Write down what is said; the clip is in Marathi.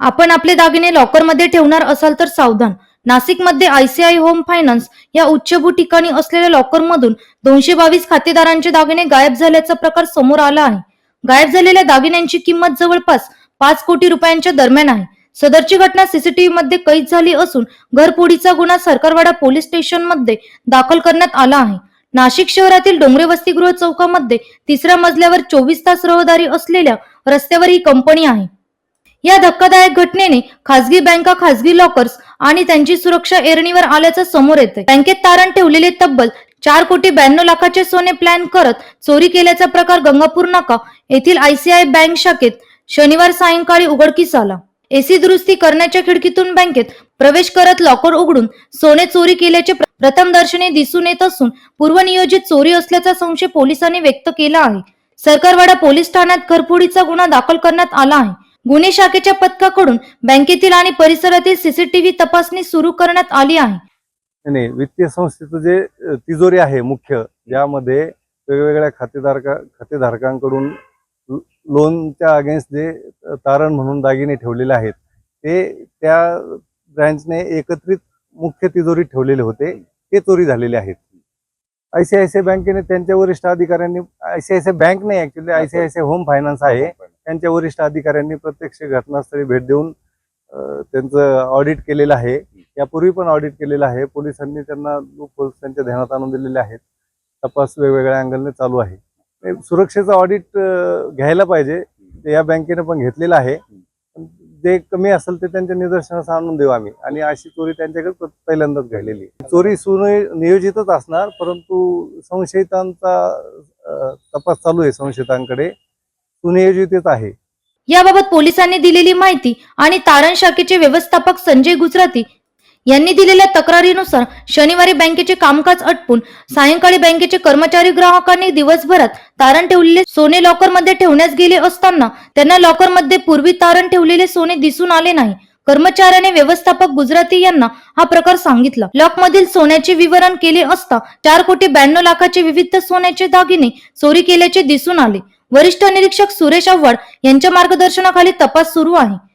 आपण आपले दागिने लॉकरमध्ये ठेवणार असाल तर सावधान. नाशिकमध्ये आयसीआय होम फायनान्स या उच्चभू ठिकाणी असलेल्या लॉकरमधून दोनशे बावीस खातेदारांचे दागिने गायब झाल्याचा प्रकार समोर आला आहे. गायब झालेल्या दागिन्यांची किंमत जवळपास पाच कोटी रुपयांच्या दरम्यान आहे. सदरची घटना सीसीटीव्ही मध्ये कैद झाली असून घरपोडीचा गुन्हा सरकारवाडा पोलीस स्टेशनमध्ये दाखल करण्यात आला आहे. नाशिक शहरातील डोंगरे वसतिगृह चौकामध्ये तिसऱ्या मजल्यावर चोवीस तास रहदारी असलेल्या रस्त्यावर ही कंपनी आहे. या धक्कादायक घटनेने खासगी बँका खासगी लॉकर्स आणि त्यांची सुरक्षा एरणीवर आल्याचं समोर येते बँकेत तारण ठेवलेले तब्बल चार कोटी ब्याण्णव लाखाचे सोने प्लॅन करत चोरी केल्याचा प्रकार गंगापूर नाका येथील आयसीआय बँक शाखेत शनिवार सायंकाळी उघडकीस आला. एसी दुरुस्ती करण्याच्या खिडकीतून बँकेत प्रवेश करत लॉकर उघडून सोने चोरी केल्याचे प्रथम दर्शनी दिसून येत असून पूर्वनियोजित चोरी असल्याचा संशय पोलिसांनी व्यक्त केला आहे. सरकारवाडा पोलीस ठाण्यात घरफोडीचा गुन्हा दाखल करण्यात आला आहे. गुन्हे शाखेच्या पथकाकडून बँकेतील आणि परिसरातील सीसीटीव्ही तपासणी सुरू करण्यात आली आहे. नाही, वित्तीय संस्थेचं जे तिजोरी आहे मुख्य ज्यामध्ये वेगवेगळ्या खातेधारका खातेधारकांकडून लोनच्या अगेन्स्ट जे तारण म्हणून दागिने ठेवलेले आहेत ते त्या ब्रँचने एकत्रित मुख्य तिजोरी ठेवलेले होते ते चोरी झालेले आहेत. आयसीआयसीआय बँकेने त्यांच्या वरिष्ठ अधिकाऱ्यांनी आयसीआयसीआय बँक नाही ऍक्च्युली आयसीआयसीआय होम फायनान्स आहे. त्यांच्या वरिष्ठ अधिकाऱ्यांनी प्रत्यक्ष घटनास्थळी भेट देऊन त्यांचं ऑडिट केलेलं आहे. यापूर्वी पण ऑडिट केलेलं आहे. पोलिसांनी त्यांना लूपहोल्स त्यांच्या ध्यानात आणून दिलेले आहेत. तपास वेगवेगळ्या अँगलने चालू आहे. सुरक्षेचं ऑडिट घ्यायला पाहिजे. या बँकेने पण घेतलेलं आहे. जे कमी असेल ते त्यांच्या निदर्शनास आणून देऊ आम्ही. आणि अशी चोरी त्यांच्याकडे पहिल्यांदाच घडलेली चोरी चोरी नियोजितच असणार परंतु संशयितांचा तपास चालू आहे संशयितांकडे. सुनियोजितच आहे. याबाबत पोलिसांनी दिलेली माहिती आणि तारण शाखेचे व्यवस्थापक संजय गुजराती यांनी दिलेल्या तक्रारीनुसार शनिवारी बँकेचे कामकाज अटपून सायंकाळी बँकेचे कर्मचारी ग्राहकांनी दिवसभरात तारण ठेवलेले सोने लॉकरमध्ये ठेवण्यास गेले असताना त्यांना लॉकरमध्ये पूर्वी तारण ठेवलेले सोने दिसून आले नाही. कर्मचाऱ्याने व्यवस्थापक गुजराती यांना हा प्रकार सांगितला. लॉक मधील सोन्याचे विवरण केले असता चार कोटी ब्याण्णव लाखाचे विविध सोन्याचे दागिने चोरी केल्याचे दिसून आले. वरिष्ठ निरीक्षक सुरेश आव्हाड यांच्या मार्गदर्शनाखाली तपास सुरू आहे.